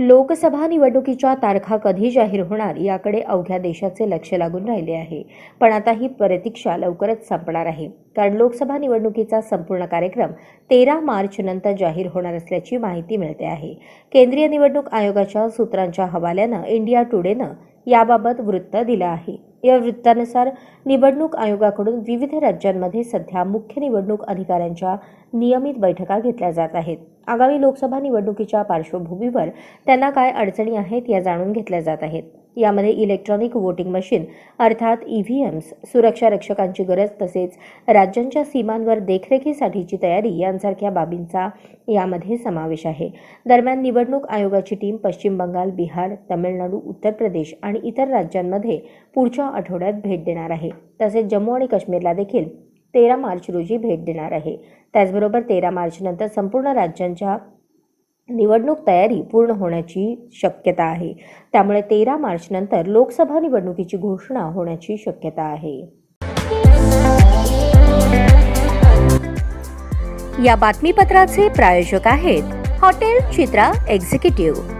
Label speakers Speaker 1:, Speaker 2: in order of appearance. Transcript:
Speaker 1: लोकसभा निवडणुकीच्या तारखा कधी जाहीर होणार याकडे अवघ्या देशाचे लक्ष लागून राहिले आहे. पण आता ही प्रतीक्षा लवकरच संपणार आहे. कारण लोकसभा निवडणुकीचा संपूर्ण कार्यक्रम तेरा मार्च नंतर जाहीर होणार असल्याची माहिती मिळते आहे. केंद्रीय निवडणूक आयोगाच्या सूत्रांच्या हवाल्यानं इंडिया टुडेनं याबाबत वृत्त दिलं आहे. या वृत्तानुसार निवडणूक आयोगाकडून विविध राज्यांमध्ये सध्या मुख्य निवडणूक अधिकाऱ्यांच्या नियमित बैठका घेतल्या जात आहेत. आगामी लोकसभा निवडणुकीच्या पार्श्वभूमीवर त्यांना काय अडचणी आहेत या जाणून घेतल्या जात आहेत. यामध्ये इलेक्ट्रॉनिक वोटिंग मशीन अर्थात ई व्ही एम्स सुरक्षा रक्षकांची गरज तसेच राज्यांच्या सीमांवर देखरेखीसाठीची तयारी यांसारख्या बाबींचा यामध्ये समावेश आहे. दरम्यान निवडणूक आयोगाची टीम पश्चिम बंगाल बिहार तमिळनाडू उत्तर प्रदेश आणि इतर राज्यांमध्ये पुढच्या आठवड्यात भेट देणार आहे. तसेच जम्मू आणि काश्मीरला देखील तेरा मार्च रोजी भेट देणार आहे. त्याचबरोबर तेरा मार्चनंतर संपूर्ण राज्यांच्या निवडणूक तयारी पूर्ण होण्याची शक्यता आहे. त्यामुळे तेरा मार्चनंतर लोकसभा निवडणुकीची घोषणा होण्याची शक्यता आहे. या बातमीपत्राचे प्रायोजक आहेत हॉटेल चित्रा एक्झिक्युटिव्ह.